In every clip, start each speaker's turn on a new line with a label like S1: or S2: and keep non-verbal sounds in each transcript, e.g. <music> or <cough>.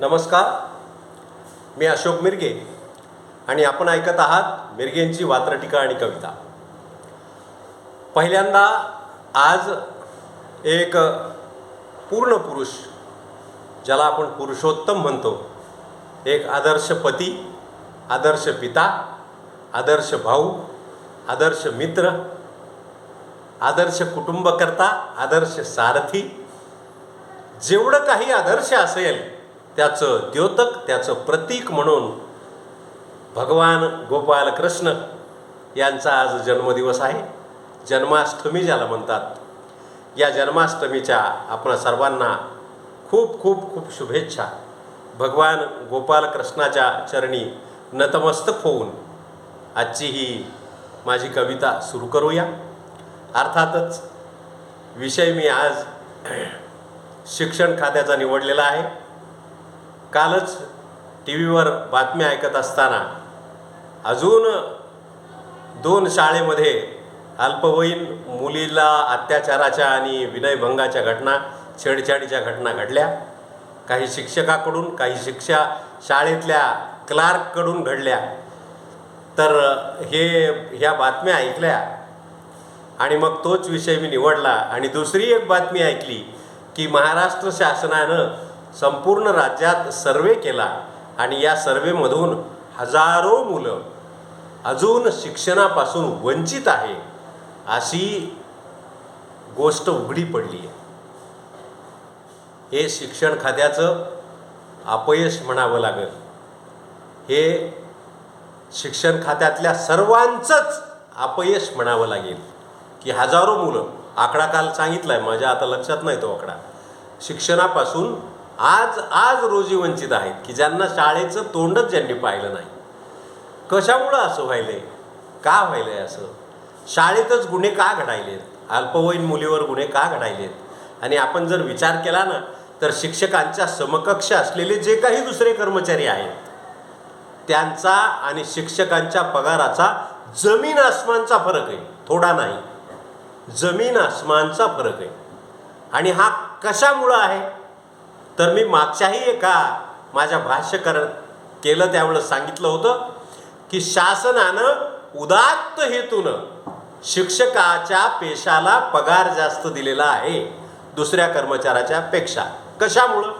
S1: नमस्कार. मी अशोक मिरगे आणि आपण ऐकत आहात मिरगेंची वात्रटिका आणि कविता. पहिल्यांदा आज एक पूर्ण पुरुष ज्याला आपण पुरुषोत्तम म्हणतो एक आदर्श पती आदर्श पिता आदर्श भाऊ आदर्श मित्र आदर्श कुटुंबकर्ता आदर्श सारथी जेवढं काही आदर्श असेल त्याचं द्योतक त्याचं प्रतीक म्हणून भगवान गोपाल कृष्ण यांचा आज जन्मदिवस आहे. जन्माष्टमी ज्याला म्हणतात. या जन्माष्टमीच्या आपण सर्वांना खूप खूप खूप शुभेच्छा. भगवान गोपाल कृष्णाच्या चरणी नतमस्तक होऊन आजची ही माझी कविता सुरू करूया. अर्थातच विषय मी आज शिक्षण खात्याचा निवडलेला आहे. कालच टी व्हीवर बातम्या ऐकत असताना अजून दोन शाळेमध्ये अल्पवयीन मुलीला अत्याचाराच्या आणि विनयभंगाच्या घटना छेडछाडीच्या घटना घडल्या. काही शिक्षकाकडून काही शिक्षा शाळेतल्या क्लार्ककडून घडल्या. तर हे ह्या बातम्या ऐकल्या आणि मग तोच विषय मी निवडला आणि दुसरी एक बातमी ऐकली की महाराष्ट्र शासनानं संपूर्ण राज्यात सर्वे केला आणि या सर्वेमधून हजारो मुलं अजून शिक्षणापासून वंचित आहे अशी गोष्ट उघडी पडली आहे. हे शिक्षण खात्याचं अपयश म्हणावं लागेल. हे शिक्षण खात्यातल्या सर्वांचंच अपयश म्हणावं लागेल. की हजारो मुलं आकडा काल सांगितला आहे माझ्या आता लक्षात नाही तो आकडा. शिक्षणापासून आज आज रोजी वंचित आहेत की ज्यांना शाळेचं तोंडच ज्यांनी पाहिलं नाही. कशामुळं असं व्हायलंय? का व्हायलंय असं? शाळेतच गुन्हे का घडायलेत? अल्पवयीन मुलीवर गुन्हे का घडायलेत? आणि आपण जर विचार केला ना तर शिक्षकांच्या समकक्ष असलेले जे काही दुसरे कर्मचारी आहेत त्यांचा आणि शिक्षकांच्या पगाराचा जमीन आसमानचा फरक आहे. थोडा नाही. जमीन आसमानचा फरक आहे. आणि हा कशामुळं आहे? तर मी मागच्याही एका माझ्या भाष्य कर केलं त्यावेळेस सांगितलं होतं की शासनानं उदात्त हेतूनं शिक्षकाच्या पेशाला पगार जास्त दिलेला आहे दुसऱ्या कर्मचाऱ्याच्या पेक्षा. कशामुळं?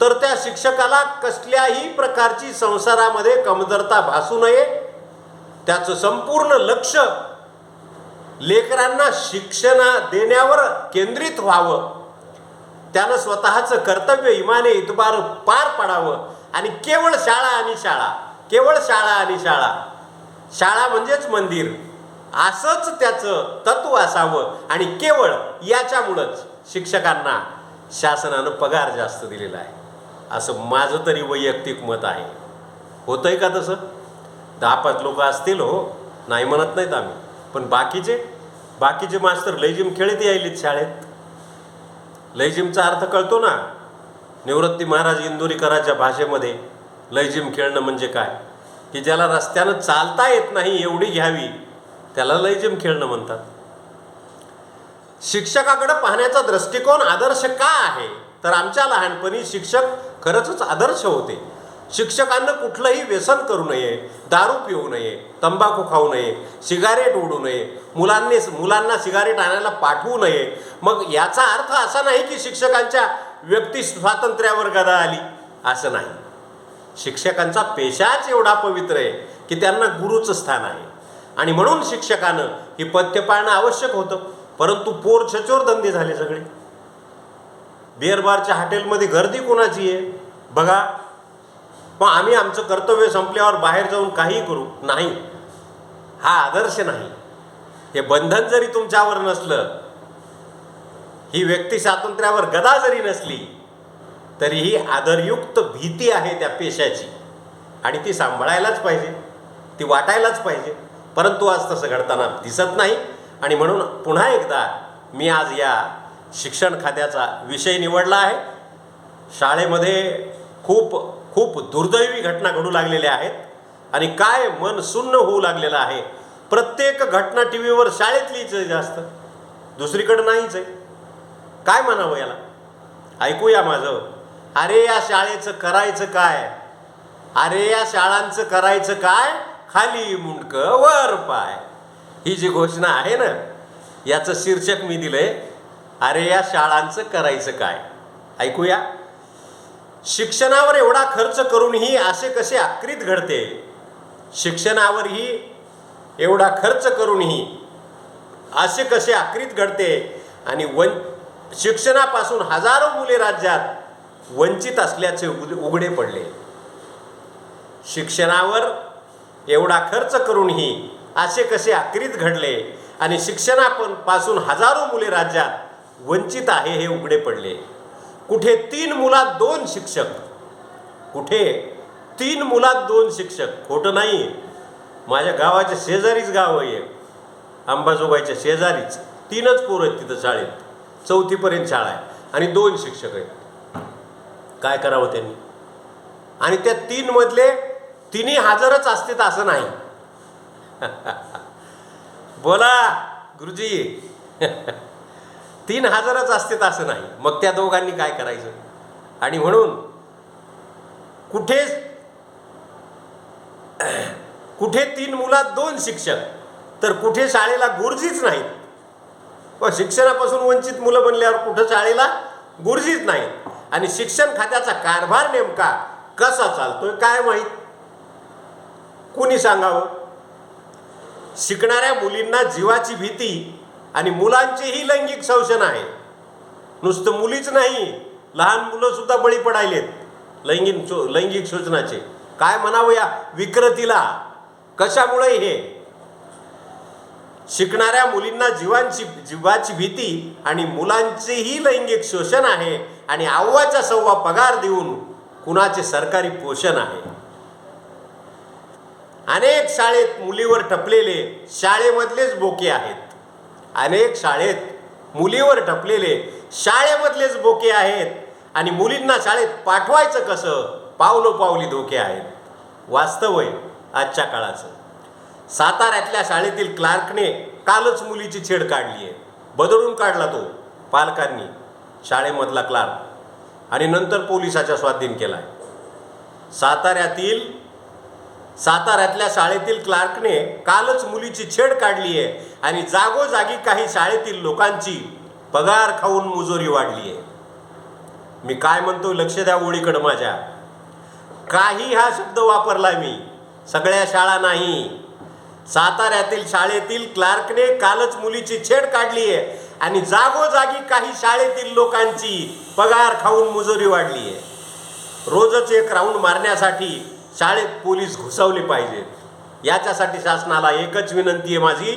S1: तर त्या शिक्षकाला कसल्याही प्रकारची संसारामध्ये कमतरता भासू नये. त्याचं संपूर्ण लक्ष लेकरांना शिक्षण देण्यावर केंद्रित व्हावं. त्यानं स्वतःचं कर्तव्य इमाने इतबार पार पाडावं. आणि केवळ शाळा आणि शाळा केवळ शाळा आणि शाळा. शाळा म्हणजेच मंदिर. असंच त्याचं तत्व असावं. आणि केवळ याच्यामुळंच शिक्षकांना शासनानं पगार जास्त दिलेला आहे. असं माझं तरी वैयक्तिक मत आहे. होतंय का तसं? दहा पाच लोक असतील हो. नाही म्हणत नाहीत आम्ही. पण बाकीचे? बाकीचे मास्तर लयजिम खेळत यायलेत शाळेत. लयजिमचा अर्थ कळतो ना? निवृत्ती महाराज इंदुरीकराच्या भाषेमध्ये लयजिम खेळणं म्हणजे काय? की ज्याला रस्त्यानं चालता येत नाही एवढी घ्यावी त्याला लयजिम खेळणं म्हणतात. शिक्षकाकडे पाहण्याचा दृष्टिकोन आदर्श का आहे? तर आमच्या लहानपणी शिक्षक खरंच आदर्श होते. शिक्षकांना कुठलंही व्यसन करू नये दारू पिऊ नये तंबाखू खाऊ नये सिगारेट ओढू नये मुलांनी मुलांना सिगारेट आणायला पाठवू नये. मग याचा अर्थ असा नाही की शिक्षकांच्या व्यक्ती स्वातंत्र्यावर गदा आली. असं नाही. शिक्षकांचा पेशाच एवढा पवित्र आहे की त्यांना गुरुचं स्थान आहे. आणि म्हणून शिक्षकानं ही पथ्य पाळणं आवश्यक होतं. परंतु पोर छचोर धंदे झाले सगळे. बिअरबारच्या हॉटेलमध्ये गर्दी कोणाची आहे? बघा मग आम्ही आमचं कर्तव्य संपल्यावर बाहेर जाऊन काही करू? नाही. हा आदर्श नाही. हे बंधन जरी तुमच्यावर नसलं ही व्यक्ती स्वातंत्र्यावर गदा जरी नसली तरीही आदरयुक्त भीती आहे त्या पेशाची. आणि ती सांभाळायलाच पाहिजे. ती वाटायलाच पाहिजे. परंतु आज तसं घडताना दिसत नाही. आणि म्हणून पुन्हा एकदा मी आज या शिक्षण खात्याचा विषय निवडला आहे. शाळेमध्ये खूप खूप दुर्दैवी घटना घडू लागलेल्या आहेत आणि काय मन सुन्न होऊ लागलेलं आहे. प्रत्येक घटना टी व्हीवर शाळेतलीच आहे जास्त. दुसरीकडं नाहीच आहे. काय म्हणावं याला? ऐकूया माझं. अरे या शाळेचं करायचं काय? अरे या शाळांचं करायचं काय? खाली मुंडक वर पाय. ही जी घोषणा आहे ना याचं शीर्षक मी दिलंय. अरे या शाळांचं करायचं काय? ऐकूया. शिक्षणावर एवढा खर्च करूनही असे कसे आकृत घडते? शिक्षणावरही एवढा खर्च करूनही असे कसे आकृत घडते? आणि वन शिक्षणापासून हजारो मुले राज्यात वंचित असल्याचे उग- उघडे पडले. शिक्षणावर एवढा खर्च करूनही असे कसे आकृत घडले? आणि शिक्षणापासून हजारो मुले राज्यात वंचित आहे हे उघडे पडले. कुठे तीन मुलात दोन शिक्षक? कुठे तीन मुलात दोन शिक्षक? खोटं नाही. माझ्या गावाच्या शेजारीच गाव आहे अंबाजोगाईच्या शेजारीच. तीनच पोरं आहेत तिथं शाळेत. चौथीपर्यंत शाळा आहे. आणि दोन शिक्षक आहेत. काय करावं त्यांनी? आणि त्या तीनमधले तिन्ही हजरच असतात असं नाही. <laughs> बोला गुरुजी. <laughs> तीन हजारच असतात असं नाही. मग त्या दोघांनी काय करायचं? आणि म्हणून कुठे कुठे तीन मुलात दोन शिक्षक तर कुठे शाळेला गुरुजीच नाहीत. व शिक्षणापासून वंचित मुलं बनल्यावर कुठं शाळेला गुरुजीच नाहीत. आणि शिक्षण खात्याचा कारभार नेमका कसा चालतोय काय माहीत? कुणी सांगावं? शिकणाऱ्या मुलींना जीवाची भीती आणि मुलांचेही लैंगिक शोषण आहे. नुसतं मुलीच नाही लहान मुलं सुद्धा बळी पडायलेत. लैंगिक शो लैंगिक शोषणाचे. काय म्हणावं या विकृतीला? कशामुळे हे? शिकणाऱ्या मुलींना जीवांची जीवाची भीती आणि मुलांचेही लैंगिक शोषण आहे आणि अव्वाच्या सव्वा पगार देऊन कुणाचे सरकारी पोषण आहे? अनेक शाळेत मुलीवर टपलेले शाळेमधलेच बोके आहेत. अनेक शाळेत मुलीवर ठपलेले शाळेमधलेच बोके आहेत आणि मुलींना शाळेत पाठवायचं कसं? पावलोपावली धोके आहेत. वास्तव आहे आजच्या काळाचं. साताऱ्यातल्या शाळेतील क्लार्कने कालच मुलीची छेड काढली आहे. बदलून काढला तो पालकांनी. शाळेमधला क्लार्क आणि नंतर पोलिसाच्या स्वाधीन केला आहे साताऱ्यातील साताऱ्यातल्या शाळेतील क्लार्कने कालच मुलीची छेड काढली आहे आणि जागोजागी काही शाळेतील लोकांची पगार खाऊन मुजोरी वाढली आहे मी काय म्हणतो लक्ष द्या ओळीकडं माझ्या. काही हा शब्द वापरलाय मी. सगळ्या शाळा नाही. साताऱ्यातील शाळेतील क्लार्कने कालच मुलीची छेड काढली आहे आणि जागोजागी काही शाळेतील लोकांची पगार खाऊन मुजोरी वाढली आहे रोजच एक राऊंड मारण्यासाठी शाळेत पोलीस घुसवले पाहिजेत याच्यासाठी शासनाला एकच विनंती आहे माझी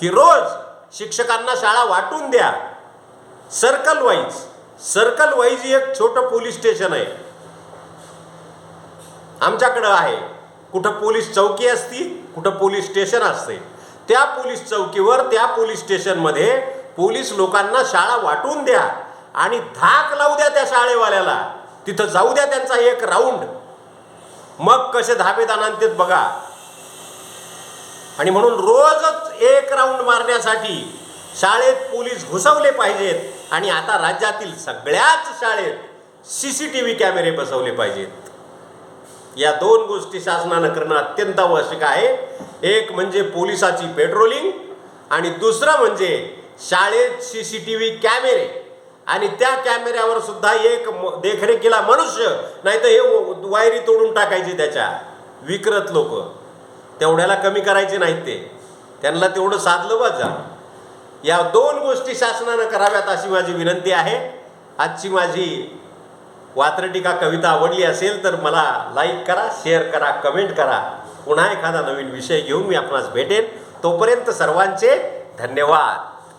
S1: की रोज शिक्षकांना शाळा वाटून द्या. सर्कल वाईज सर्कल वाईज एक छोटं पोलीस स्टेशन आहे. आमच्याकडं आहे. कुठं पोलीस चौकी असती कुठं पोलीस स्टेशन असते. त्या पोलीस चौकीवर त्या पोलीस स्टेशनमध्ये पोलीस लोकांना शाळा वाटून द्या आणि धाक लावू द्या त्या शाळेवाल्याला. तिथं जाऊ द्या त्यांचा एक राऊंड. मग कसे धाबेत दानांतेत बघा. आणि म्हणून रोजच एक राऊंड मारण्यासाठी शाळेत पोलीस घुसवले पाहिजेत आणि आता राज्यातील सगळ्याच शाळेत सी सी टी व्ही कॅमेरे बसवले पाहिजेत. या दोन गोष्टी शासनानं करणं अत्यंत आवश्यक आहे. एक म्हणजे पोलिसाची पेट्रोलिंग आणि दुसरं म्हणजे शाळेत सी सी टी व्ही कॅमेरे. आणि त्या कॅमेऱ्यावर सुद्धा एक म- देखरेखीला मनुष्य नाही तर हे वायरी तोडून टाकायची त्याच्या. विक्रत लोक. तेवढ्याला कमी करायचे नाहीत ते. त्यांना तेवढं साधलं बा जा. या दोन गोष्टी शासनानं कराव्यात अशी माझी विनंती आहे. आजची माझी वात्रटिका कविता आवडली असेल तर मला लाईक करा शेअर करा कमेंट करा. पुन्हा एखादा नवीन विषय घेऊन मी आपणास भेटेन. तोपर्यंत सर्वांचे धन्यवाद.